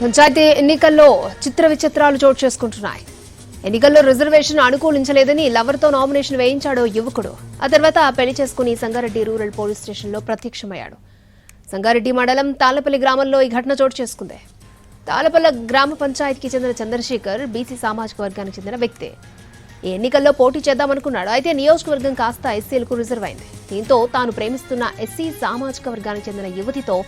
పంచాయతీ ఎన్నికల్లో చిత్ర విచిత్రాలు చోటు చేసుకుంటున్నాయి. ఎన్నికల్లో రిజర్వేషన్ అనుకూలించలేదని లవర్తో నామినేషన్ వేయించాడు యువకుడు. ఆ తర్వాత పెళ్ళి చేసుకుని సంగారెడ్డి రూరల్ పోలీస్ స్టేషన్లో ప్రత్యక్షమయ్యాడు. సంగారెడ్డి మండలం తాళ్ళపల్లి గ్రామంలో ఈ ఘటన చోటు చేసుకుంది. తాళ్ళపల్లి గ్రామ పంచాయతీకి చెందిన చంద్రశేఖర్ బీసీ సామాజిక వర్గానికి చెందిన వ్యక్తి. ఈ ఎన్నికల్లో పోటీ చేద్దామనుకున్నాడు. అయితే నియోజకవర్గం కాస్త ఎస్సీలకు రిజర్వ్ అయింది. దీంతో తాను ప్రేమిస్తున్న ఎస్సీ సామాజిక వర్గానికి చెందిన యువతితో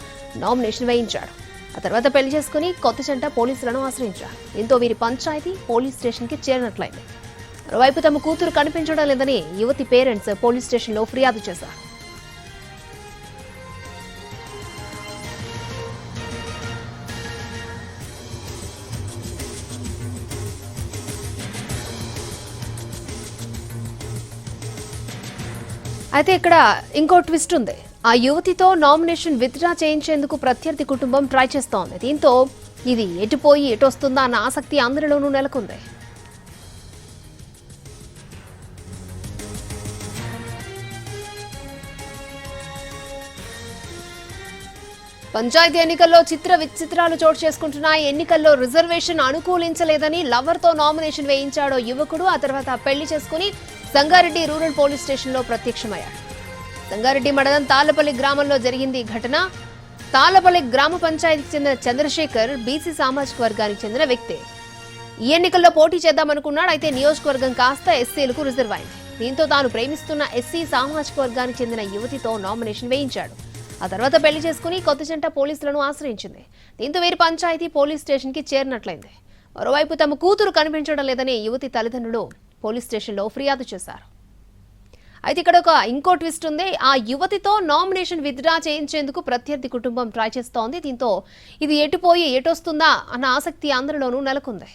నామినేషన్ వేయించాడు. ఆ తర్వాత పెళ్ళి చేసుకుని కొత్త జంట పోలీసులను ఆశ్రయించారు. దీంతో వీరి పంచాయతీ పోలీస్ స్టేషన్కి చేరినట్లయింది. మరోవైపు తమ కూతురు కనిపించడం లేదని యువతి పేరెంట్స్ పోలీస్ స్టేషన్లో ఫిర్యాదు చేశారు. అయితే ఇక్కడ ఇంకో ట్విస్ట్ ఉంది. ఆ యువతితో నామినేషన్ విత్డ్రా చేయించేందుకు ప్రత్యర్థి కుటుంబం ట్రై చేస్తోంది. దీంతో ఇది ఎటుపోయి ఎటు వస్తుందా అన్న ఆసక్తి అందరిలోనూ నెలకొంది. పంచాయతీ ఎన్నికల్లో చిత్ర విచిత్రాలు చోటు చేసుకుంటున్నాయి. ఎన్నికల్లో రిజర్వేషన్ అనుకూలించలేదని లవర్తో నామినేషన్ వేయించాడో యువకుడు. ఆ తర్వాత పెళ్ళి చేసుకుని సంగారెడ్డి రూరల్ పోలీస్ స్టేషన్లో ప్రత్యక్షమయ్యాడు. సంగారెడ్డి మండలం తాళ్ళపల్లి గ్రామంలో జరిగింది ఈ ఘటన. తాళ్ళపల్లి గ్రామ పంచాయతీకి చెందిన చంద్రశేఖర్ బీసీ సామాజిక వర్గానికి చెందిన వ్యక్తి. ఈ ఎన్నికల్లో పోటీ చేద్దామనుకున్నాడు అయితే నియోజకవర్గం కాస్త ఎస్సీలకు రిజర్వ్ అయింది. దీంతో తాను ప్రేమిస్తున్న ఎస్సీ సామాజిక వర్గానికి చెందిన యువతితో నామినేషన్ వేయించాడు. ఆ తర్వాత పెళ్ళి చేసుకుని కొత్త జంట పోలీసులను ఆశ్రయించింది. దీంతో వీరి పంచాయతీ పోలీస్ స్టేషన్కి చేరినట్లయింది. మరోవైపు తమ కూతురు కనిపించడం లేదని యువతి తల్లిదండ్రులు పోలీస్ స్టేషన్లో ఫిర్యాదు చేశారు. అయితే ఇక్కడ ఒక ఇంకో ట్విస్ట్ ఉంది. ఆ యువతితో నామినేషన్ విత్డ్రా చేయించేందుకు ప్రత్యర్థి కుటుంబం ట్రై చేస్తోంది. దీంతో ఇది ఎటుపోయి ఎటొస్తుందా అన్న ఆసక్తి అందరిలోనూ నెలకొంది.